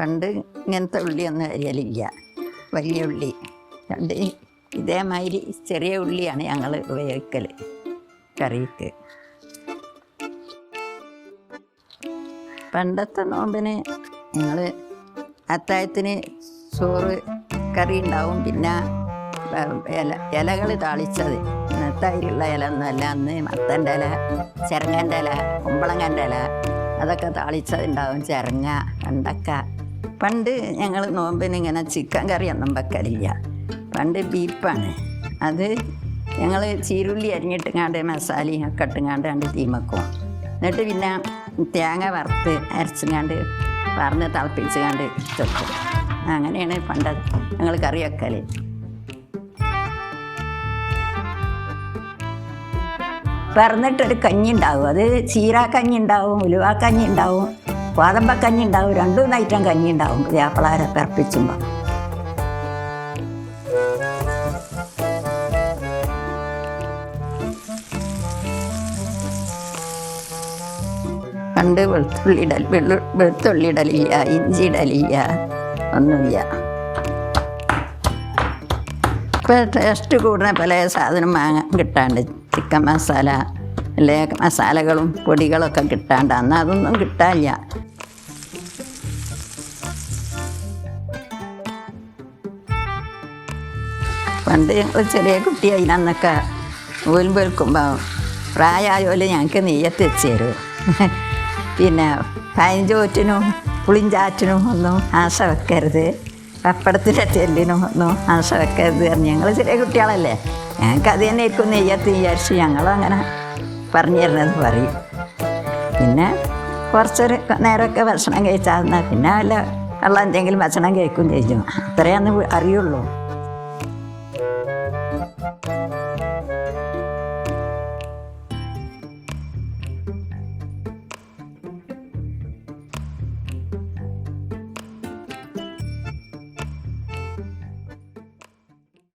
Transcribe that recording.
പണ്ട് ഇങ്ങനത്തെ ഉള്ളിയൊന്നും അരിയലില്ല. വലിയ ഉള്ളി. പണ്ട് ഇതേമാതിരി ചെറിയ ഉള്ളിയാണ് ഞങ്ങൾ ഉപയോഗിക്കൽ കറിക്ക്. പണ്ടത്തെ നോമ്പിന് ഞങ്ങൾ അത്താഴത്തിന് ചോറ് കറി ഉണ്ടാവും. പിന്നെ ഇല ഇലകൾ താളിച്ചത്. ഇന്നത്തെ അതിലുള്ള ഇല ഒന്നുമല്ല അന്ന് മത്തന്റെ ഇല ചിരങ്ങന്റെ ഇല കുമ്പളങ്ങന്റെ ഇല അതൊക്കെ താളിച്ചതുണ്ടാവും ചിരങ്ങ വെണ്ടക്ക പണ്ട് ഞങ്ങൾ നോമ്പിന് ഇങ്ങനെ ചിക്കൻ ഒന്നും വെക്കലില്ല. പണ്ട് ബീഫാണ്. അത് ഞങ്ങൾ ചീരുള്ളി അരിഞ്ഞിട്ടുങ്ങാണ്ട് മസാലയും ഒക്കെ ഇട്ടുങ്ങാണ്ട് കണ്ട് തീമക്കും എന്നിട്ട് പിന്നെ തേങ്ങ വറുത്ത് അരച്ചുങ്ങാണ്ട് വറന്ന് തിളപ്പിച്ച് കണ്ട് വെക്കും അങ്ങനെയാണ് പണ്ട് ഞങ്ങൾ കറി വെക്കൽ പറഞ്ഞിട്ടൊരു കഞ്ഞി ഉണ്ടാവും അത് ചീരാക്കഞ്ഞി ഉണ്ടാവും ഉലുവാക്കഞ്ഞി ഉണ്ടാവും കോതമ്പക്കഞ്ഞി ഉണ്ടാവും രണ്ടു ഐറ്റം കഞ്ഞി ഉണ്ടാവും വ്യാപ്പളാരെ പിറപ്പിച്ചുമ്പോൾ പണ്ട് വെളുത്തുള്ളി ഇടൽ വെള്ളു വെളുത്തുള്ളി ഇടലില്ല ഇഞ്ചി ഇടലില്ല ഒന്നുമില്ല. ഇപ്പം ടേസ്റ്റ് കൂടുന്ന പല സാധനം വാങ്ങാൻ കിട്ടാണ്ട്. ചിക്കൻ മസാല അല്ലേ? മസാലകളും പൊടികളൊക്കെ കിട്ടാണ്ട്. അന്ന് അതൊന്നും കിട്ടാനില്ല. പണ്ട് ഞങ്ങൾ ചെറിയ കുട്ടിയായി. അന്നൊക്കെ ഓലും വെൽക്കുമ്പോൾ പ്രായമായോൽ ഞങ്ങൾക്ക് നെയ്യത്ത് വെച്ച് തരും പിന്നെ പയഞ്ചോറ്റിനും പുളിഞ്ചാറ്റിനും ഒന്നും ആശ വെക്കരുത്. പപ്പടത്തിന്റെ ചെല്ലിനും ഒന്നും ആശ വെക്കരുത് ഞങ്ങൾ ചെറിയ കുട്ടികളല്ലേ. ഞങ്ങൾക്ക് അത് തന്നെ ആയിരിക്കും നെയ്യത്ത് വിചാരിച്ച് ഞങ്ങളും അങ്ങനെ പറഞ്ഞു തരണമെന്ന് പറയും. പിന്നെ കുറച്ചൊരു നേരമൊക്കെ ഭക്ഷണം കഴിച്ചാൽ പിന്നെ വല്ല വെള്ളം എന്തെങ്കിലും ഭക്ഷണം കഴിക്കും ചെയ്യും. അത്രയേ അറിയുള്ളൂ.